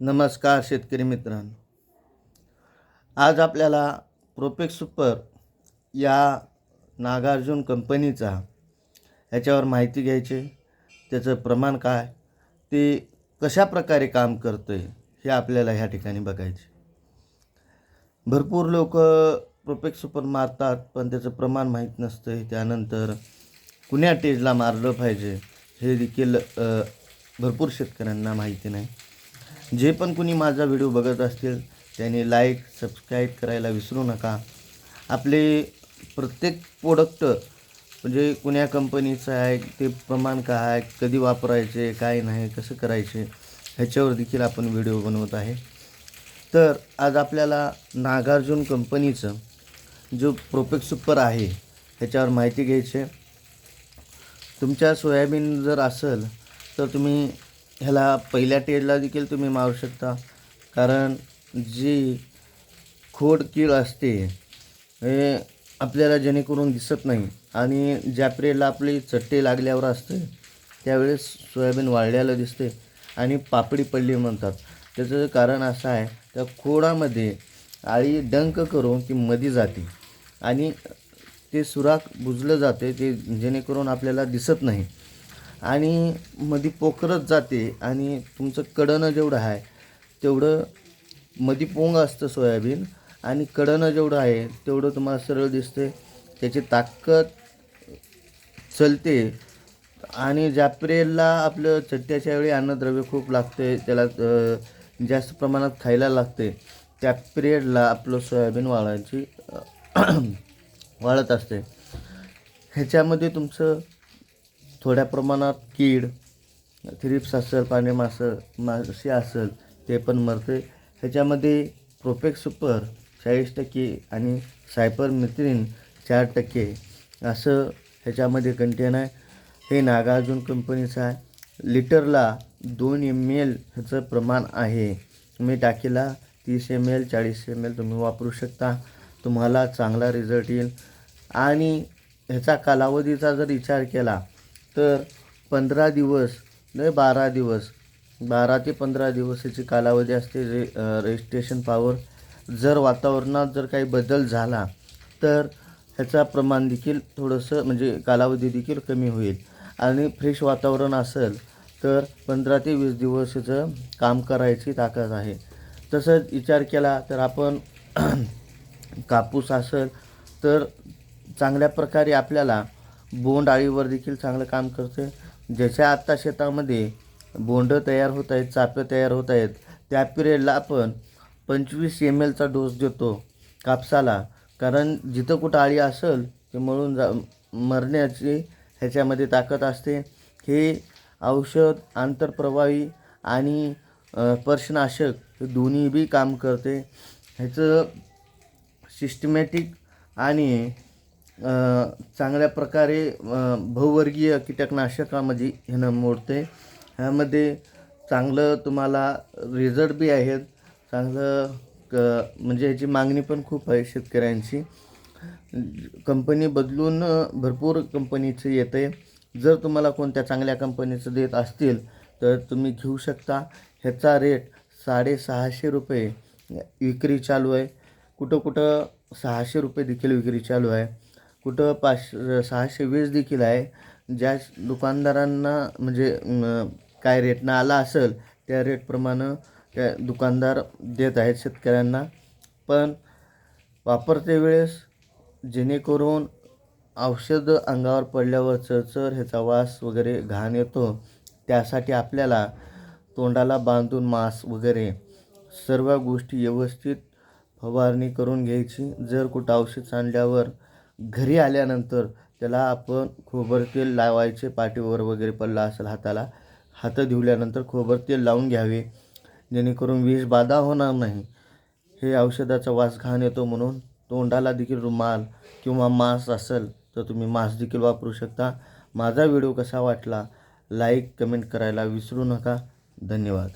नमस्कार शेतकरी मित्रांनो. आज आपल्याला प्रोपेक्स सुपर या नागार्जुन कंपनीचा ह्याच्यावर माहिती घ्यायची. त्याचं प्रमाण काय? ते कशा प्रकारे काम करतं आहे हे आपल्याला ह्या ठिकाणी बघायचे. भरपूर लोक प्रोपेक्स सुपर मारतात पण त्याचं प्रमाण माहीत नसतं त्यानंतर कुण्या टेजला मारलं पाहिजे हे देखील भरपूर शेतकऱ्यांना माहिती नाही. जे पण कुणी माझा व्हिडिओ बघत असतील त्यांनी लाईक सबस्क्राईब करायला विसरू नका आपले प्रत्येक प्रोडक्ट म्हणजे कुण्या कंपनीचं आहे ते प्रमाण काय आहे कधी वापरायचे काय नाही कसं करायचे ह्याच्यावर देखील आपण व्हिडिओ बनवत आहे तर आज आपल्याला नागार्जुन कंपनीचं जो प्रोपेक सुपर आहे ह्याच्यावर माहिती घ्यायची आहे. तुमच्या सोयाबीन जर असेल तर तुम्ही ह्याला पहिल्या टेडला देखील तुम्ही मारू शकता. कारण जी खोड कीळ असते हे आपल्याला जेणेकरून दिसत नाही. आणि ज्या पिरियडला आपली चट्टे लागल्यावर असते त्यावेळेस सोयाबीन वाळल्याला दिसते आणि पापडी पडली म्हणतात. त्याचं कारण असं आहे त्या खोडामध्ये आळी डंक करून ती मध्ये जाते आणि ते सुराख बुजलं जाते ते जेणेकरून आपल्याला दिसत नाही. आणि मध्ये पोखरत जाते आणि तुमचं कडणं जेवढं आहे तेवढं मध्ये पोंग असतं सोयाबीन आणि कडणं जेवढं आहे तेवढं तुम्हाला सरळ दिसते. त्याची ताकद चलते. आणि ज्या आपलं चट्ट्याच्या वेळी अन्नद्रव्य खूप लागते त्याला जास्त प्रमाणात खायला लागते. त्या पिरियडला आपलं सोयाबीन वाळायची वाळत असते. ह्याच्यामध्ये तुमचं थोड्या प्रमाणात कीड थ्रिप्स असेल पाणी मासं मासे असेल ते पण मरते. ह्याच्यामध्ये प्रोपेक्स सुपर चाळीस टक्के आणि सायपर मित्रीन चार टक्के असं ह्याच्यामध्ये कंटेन आहे. हे नागार्जुन कंपनीचं आहे. लिटरला दोन एम एल ह्याचं प्रमाण आहे. तुम्ही टाकीला तीस एम एल चाळीस एम एल तुम्ही वापरू शकता. तुम्हाला चांगला रिझल्ट येईल. आणि ह्याचा कालावधीचा जर विचार केला तर पंधरा दिवस नाही बारा दिवस. बारा ते पंधरा दिवस याची कालावधी असते. रे रजिस्ट्रेशन पावर जर वातावरणात जर काही बदल झाला तर ह्याचा प्रमाण देखील थोडंसं म्हणजे कालावधी देखील कमी होईल. आणि फ्रेश वातावरण असेल तर पंधरा ते वीस दिवस याचं काम करायची ताकद आहे. तसंच विचार केला तर आपण कापूस असेल तर चांगल्या प्रकारे आपल्याला बोंड आळीवर देखील चांगलं काम करते ज्याच्या आत्ता शेतामध्ये बोंड तयार होत आहेत चापे तयार होत आहेत त्या पिरियडला आपण पंचवीस एम एलचा डोस देतो कापसाला. कारण जिथं कुठं आळी असेल ते मळून जा मरण्याची ह्याच्यामध्ये ताकद असते. हे औषध आंतरप्रवाही आणि अ, पर्शनाशक हे दोन्ही बी काम करते. ह्याचं सिस्टमॅटिक आणि चांगल्या प्रकारे बहुवर्गीय कीटकनाशकामध्ये ह्यानं मोडते ह्यामध्ये चांगलं तुम्हाला रिझल्ट बी आहेत. चांगलं क म्हणजे ह्याची मागणी पण खूप आहे शेतकऱ्यांची. कंपनी बदलून भरपूर कंपनीचं येतं आहे जर तुम्हाला कोणत्या चांगल्या कंपनीचं देत असतील तर तुम्ही घेऊ शकता. ह्याचा रेट साडेसहाशे रुपये विक्री चालू आहे. कुठं कुठं सहाशे रुपये देखील विक्री चालू आहे. कुठं पाच सहाशे वीस देखील आहे. ज्या दुकानदारांना म्हणजे काय रेटनं आला असेल त्या रेटप्रमाणे त्या दुकानदार देत आहेत शेतकऱ्यांना. पण वापरते वेळेस जेणेकरून औषध अंगावर पडल्यावर चरचर ह्याचा वास वगैरे घाण येतो. त्यासाठी आपल्याला तोंडाला बांधून मास्क वगैरे सर्व गोष्टी व्यवस्थित फवारणी करून घ्यायची. जर कुठं औषध सांडल्यावर घरी आल्यानंतर त्याला आपण खोबर तेल लावायचे पाठीवर वगैरे पडला असेल हाताला हात धुवल्यानंतर खोबर तेल लावून घ्यावे. जेणेकरून विष बाधा होणार नाही. हे औषधाचा वास घाण येतो म्हणून तोंडाला देखील रुमाल किंवा मास्क असेल तर तुम्ही मास्क देखील वापरू शकता. माझा व्हिडिओ कसा वाटला लाईक कमेंट करायला विसरू नका. धन्यवाद.